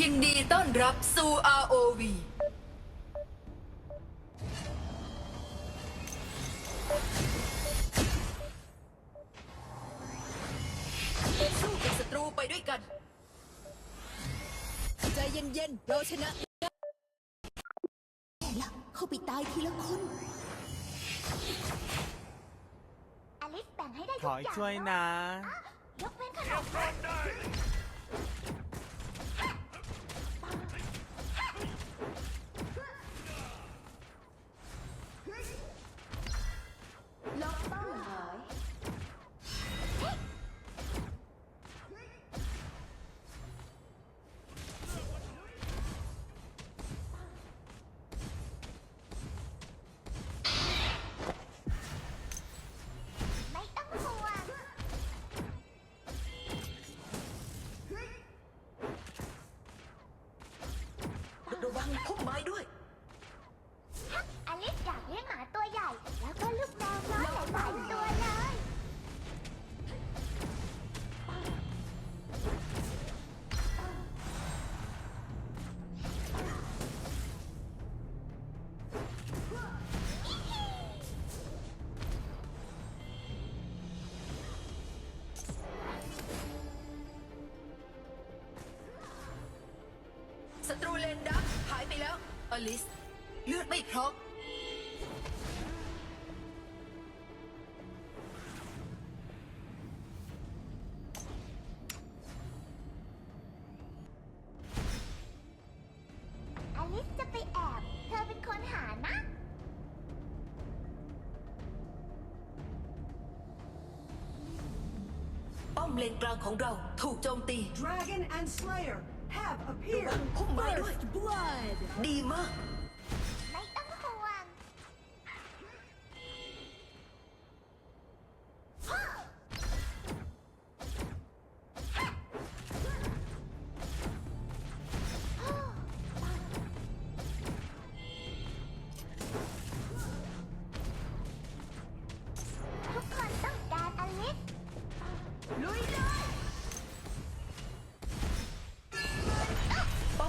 ยินดีต้อนรับสู่ ROV สู้กับศัตรูไปด้วยกัน ใจเย็นๆ เราชนะแย่ละเข้าไปตายทีละคน อลิสแบ่งให้ได้ขทุกออย่างช่วยนะยกเว้นขนมปัง ศัตรูเลนดักหายไปแล้ว อลิส เลือดไม่พร้อมอลิสจะไปแอบ เธอเป็นคนหานะ ป้อมเลนกลางของเราถูกโจมตี Dragon and Slayer have ระวั appeared. งพุ่มไม้ด้วย First Blood ดีมาก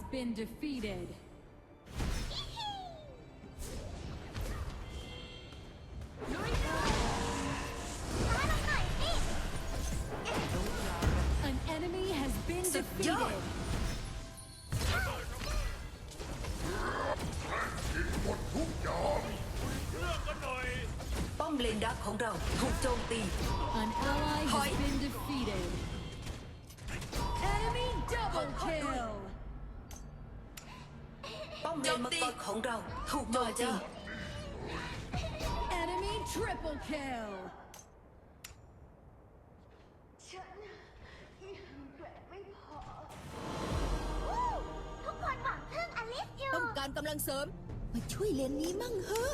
has been defeated. An enemy has been so defeated. An ally has been defeated. Enemy double kill. ป้อมเลนดักของเราถูกโจมตี An ally Hi. has been defeated. Enemy double kill. ป้อมเลนมังกรของเรา ถูกโจมตี Enemy triple kill. วู้ทุกคนหวังพึ่งอลิสอยู่ ต้องการกำลังเสริม มาช่วยเลนนี้มั่งเถอะ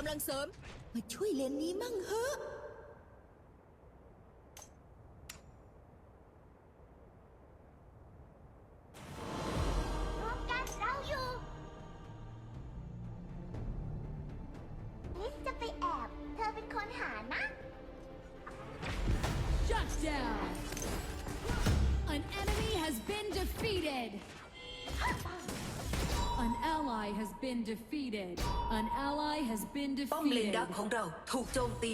การกำลังเสริม มาช่วยเลนนี้มั่งเถอะรวมกันเราอยู่ลิสจะไปแอบ เธอเป็นคนหานะ Shut down. An enemy has been defeated. An ally has been defeated. An ally has been ป้อมเลน defeated. ดักของเราถูกโจมตี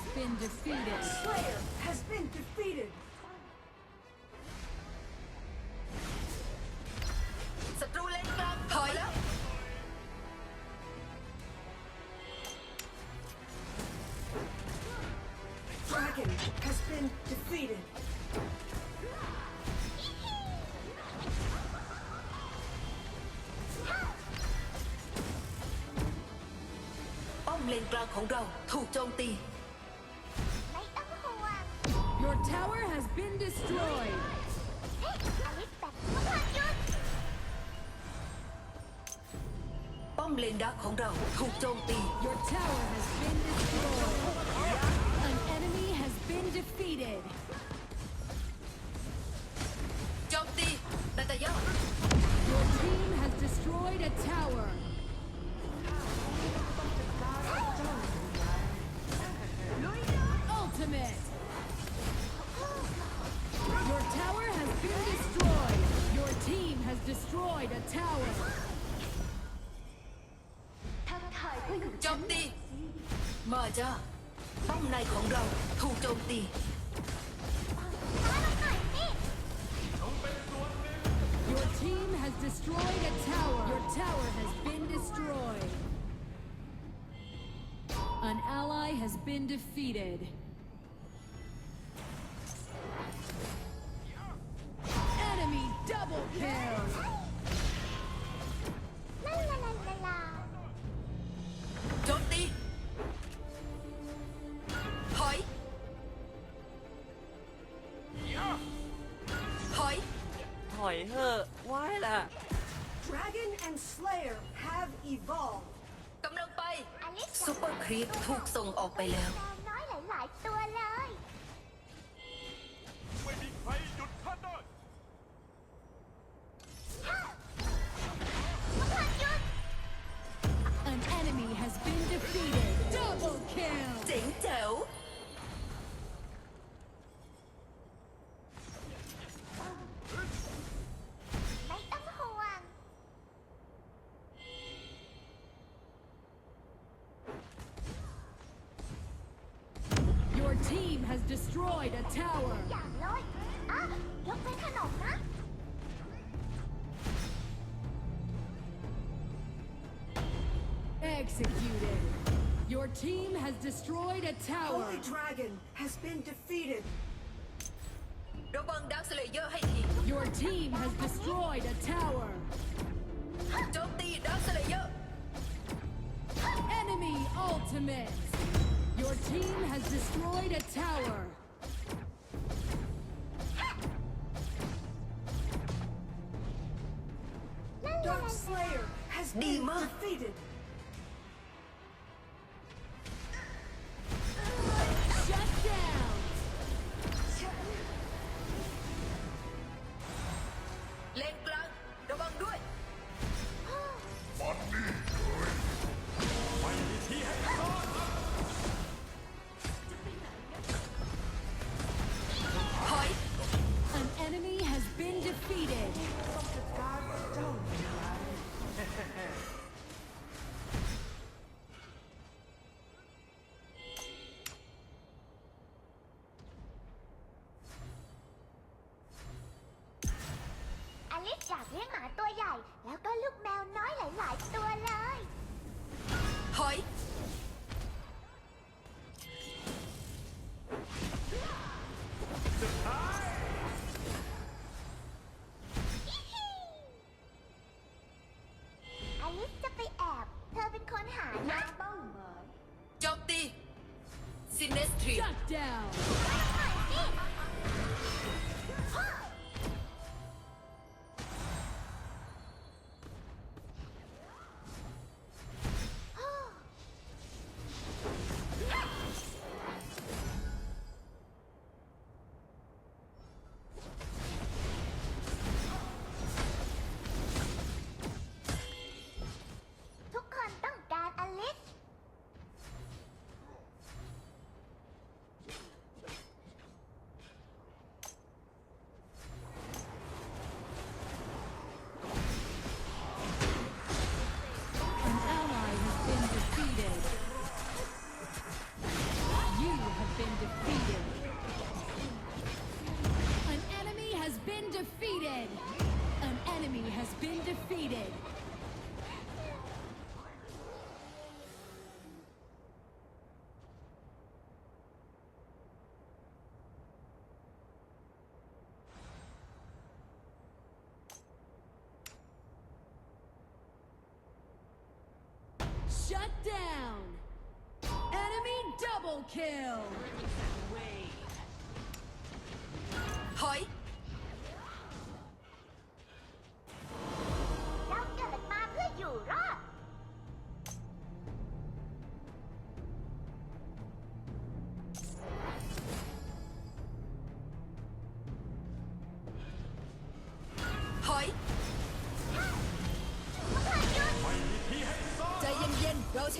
has been defeated. Slayer has been defeated. Dragon has been defeated. Ông lên cao khổng đầu, thủ trong tiền. Your tower has been destroyed. Bom lên đá không đâu, không trông tì. Your tower has been destroyed. An enemy has been defeated. Trông tì, Your team has destroyed a tower. มาจ้าป้อมในของเราถูกโจมตี มาลงหน่อยสิ Your team has destroyed a อยเถอะว่ายล่ะ Dragon and Slayer have evolved. กำลังไป อลิสซุปเปอร์ครีปถูกส่งออกไปแล้วแมวน้อยหลาย ๆ ตัวเลย destroyed a tower. อย่างเลยอ่ะยกเป็นขนมนะ Executed. Your team has destroyed a tower. Holy Dragon has been defeated. ระวังดักสเลเยอร์ให้ที Your team has destroyed a tower. โจมตีดักสเลเยอร์ Enemy ultimate. Your team has destroyed a tower. Dark Slayer has been defeated. อลิสอยากเลี้ยงหมาตัวใหญ่ แล้วก็ลูกแมวน้อยหลาย ๆ ตัวเลย ถอย อลิสจะไปแอบ เธอเป็นคนหานะเป้าหมายโจมตีซินเนสทรี Shut down. Down. Enemy double kill. ถ นๆ เราช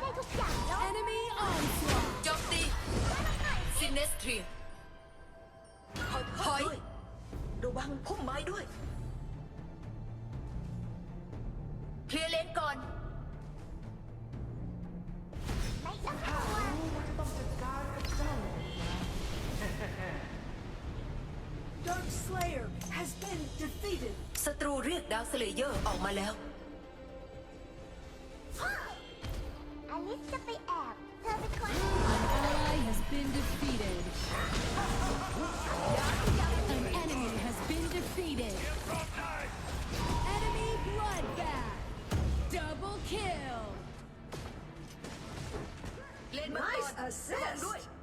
ได้ทุกอย่างแล้ว Enemy onslaught. โจมตีซินเนสเทียถอยระวังพุ่มไม้ด้วย เคลียร์เลนก่อน ไม่ต้องห่วง Dark Slayer has been defeated. ศัตรูเรียกดาวสเลเยอร์ออกมาแล้ว Nice assist. ด้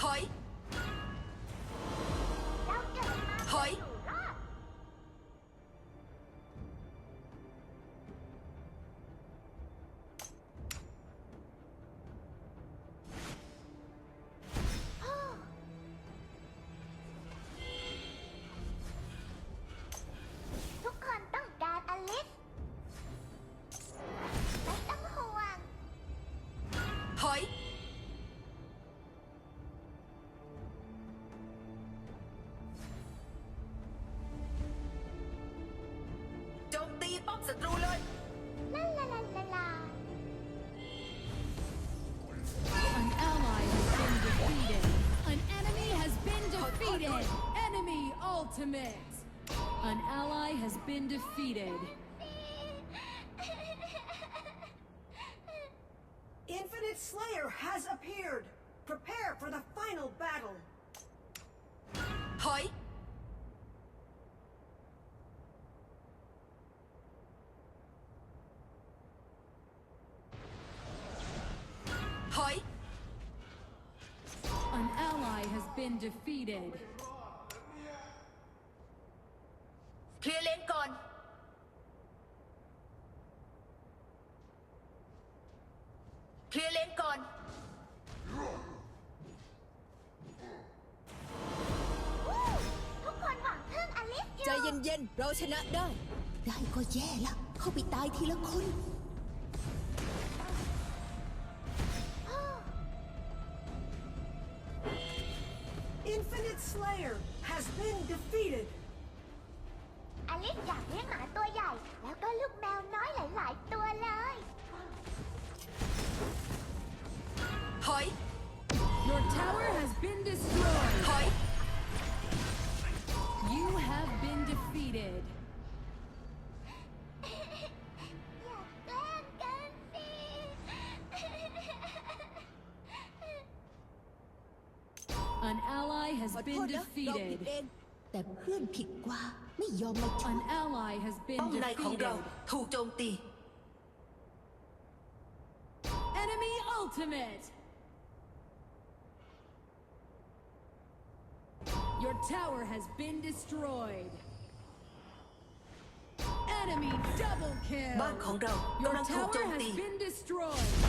はい。ultimate. An ally has been defeated. Infinite Slayer has appeared. Prepare for the final battle. Hi. Hi. An ally has been defeated. ใจเย็นๆ เราชนะได้ ได้ก็แย่ละเข้าไปตายทีละคน Infinite Slayer has been defeated. อลิสอยากเลี้ยงหมาตัวใหญ่ แล้วก็ลูกแมวน้อยหลาย ๆ ตัวเลย ถอย Your tower has been destroyed. ถอย defeated. อย่าแกล้งกันสิ An ally has ขอโท been ษนะ เราผิด defeated. เอง แต่เพื่อนผิดกว่า ไม่ยอมมาช่วย An ally has ป้อ been มในของเรา defeated. ถูกโจมตี Enemy ultimate. tower has been destroyed. Enemy double kill. บ้านของเรา Your กำลังถูกโจ tower ม has ตี been destroyed.